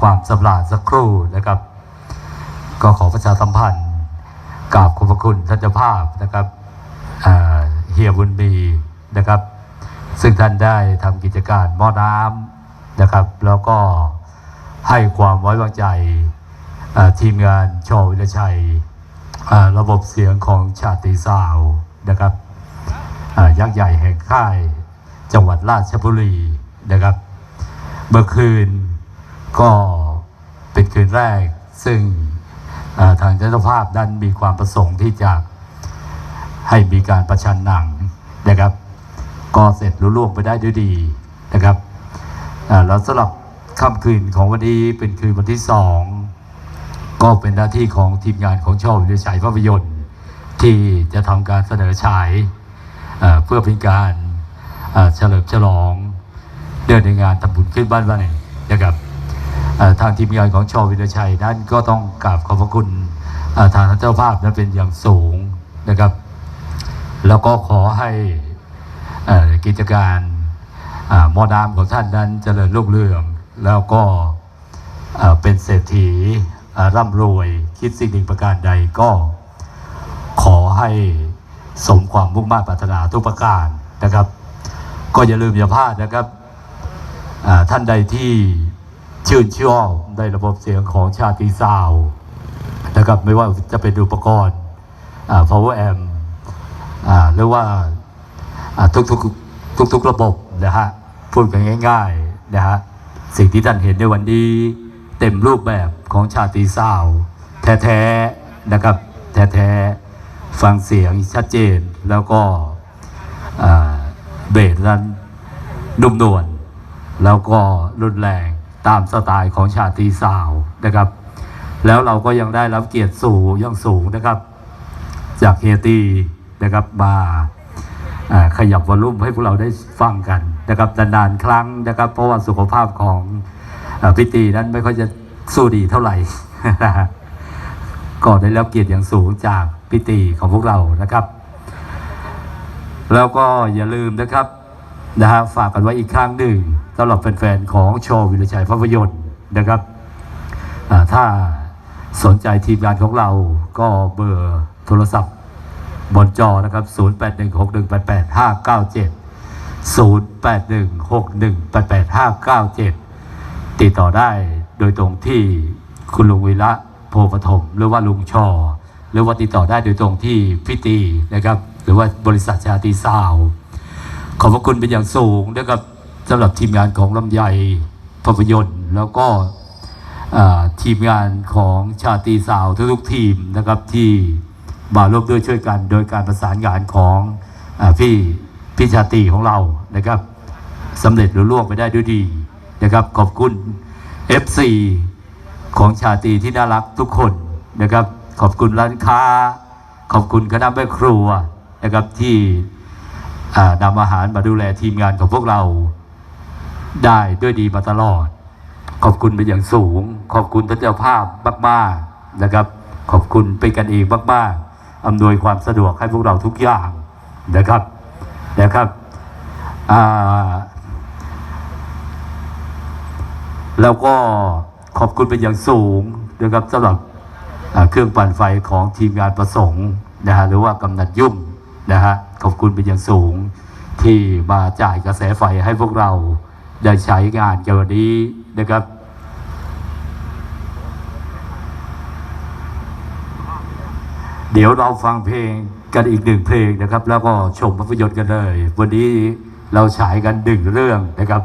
ความสำราญสักครู่นะครับ ก็ขอประชาสัมพันธ์กราบขอบพระคุณท่านเจ้าภาพนะครับเฮียบุญมีนะครับ ซึ่งท่านได้ทำกิจการหม้อน้ำนะครับ แล้วก็ให้ความไว้วางใจทีมงานชอวิรชัยระบบเสียงของชาติสาวนะครับยักษ์ใหญ่แห่งค่ายจังหวัดราชบุรีนะครับ เมื่อคืน ก็เป็นคืนแรกซึ่งทางเจ้าภาพนั้นมีความประสงค์ที่จะให้มีการประชันหนังนะครับ ก็เสร็จรุ่ล่วงไปได้ด้วยดีนะครับแล้วสำหรับค่ำคืนของวันนี้เป็นคืนวันที่สองก็เป็นหน้าที่ของทีมงานของช่องวิทยชัยภาพยนตร์ ที่จะทำการเสนอฉายเพื่อเป็นการเฉลิมฉลองเนื่องในงานทำบุญขึ้นบ้านวันหนึ่งนะครับ ทางทีมงานของชอวิรชัยนั้นก็ต้องกราบขอบพระคุณทางท่านเจ้าภาพนั้นเป็นอย่างสูงนะครับ แล้วก็ขอให้กิจการมอดามของท่านนั้นเจริญรุ่งเรือง แล้วก็เป็นเศรษฐีร่ำรวยคิดสิ่งหนึ่งประการใดก็ขอให้สมความมุ่งมั่นปรารถนาทุกประการนะครับ ก็อย่าลืมอย่าพลาดนะครับท่านใดที่ ชื่นชอบในระบบเสียงของชาติซาวนะครับไม่ว่าจะเป็นอุปกรณ์อ่า power amp อ่าหรือว่าอ่าทุกๆทุกๆระบบนะฮะพูดกันง่ายๆนะฮะสิ่งที่ท่านเห็นในวันนี้ เต็มรูปแบบของชาติซาวแท้ๆนะครับแท้ๆฟังเสียงชัดเจนแล้วก็เบสนั้นนุ่มนวลแล้วก็รุนแรง ตามสไตล์ของชาติซาวนะครับ แล้วเราก็ยังได้รับเกียรติสูงยังสูงนะครับ จากเฮตีนะครับมาขยับวอลลุ่มให้พวกเราได้ฟังกันนะครับนานๆครั้งนะครับ เพราะว่าสุขภาพของอพี่ตีนั้นไม่ค่อยจะสู้ดีเท่าไหร่ก็ได้รับเกียรติอย่างสูงจากพิตีของพวกเรานะครับ แล้วก็อย่าลืมนะครับ นะฮะฝากกันไว้อีกครั้งหนึ่งสำหรับแฟนๆของโชว์วิรชัยภาพยนตร์นะครับถ้าสนใจทีมงานของเราก็เบอร์โทรศัพท์บนจอนะครับ 0816188597 0816188597 ติดต่อได้โดยตรงที่คุณลุงวิระโพปฐมหรือว่าลุงชอ หรือว่าติดต่อได้โดยตรงที่พิตีนะครับ หรือว่าบริษัทชาติซาว ขอบพระคุณเป็นอย่างสูงนะครับสำหรับทีมงานของลำไยภาพยนตร์ แล้วก็ทีมงานของชาติซาวทุกๆทีมนะครับที่มาร่วมด้วยช่วยกัน โดยการประสานงานของอพี่พี่ชาติของเรานะครับสำเร็จหรือล่วงไปได้ด้วยดีนะครับ ขอบคุณ FC ของชาตรีที่น่ารักทุกคนนะครับ ขอบคุณร้านค้า ขอบคุณคณะแม่ครัวนะครับที่ นำอาหารมาดูแลทีมงานของพวกเราได้ด้วยดีมาตลอด ขอบคุณเป็นอย่างสูง ขอบคุณท่านเจ้าภาพมากๆนะครับ ขอบคุณเป็นกันเองมากๆอำนวยความสะดวกให้พวกเราทุกอย่างนะครับนะครับแล้วก็ขอบคุณเป็นอย่างสูงนะครับสำหรับเครื่องปั่นไฟของทีมงานประสงค์นะฮะหรือว่ากำนัดยุ่ง นะฮะขอบคุณเป็นอย่างสูงที่มาจ่ายกระแสไฟให้พวกเราได้ใช้งานกันวันนี้นะครับเดี๋ยวเราฟังเพลงกันอีกหนึ่งเพลงนะครับ แล้วก็ชมภาพยนตร์กันเลย วันนี้เราฉายกันหนึ่งเรื่องนะครับ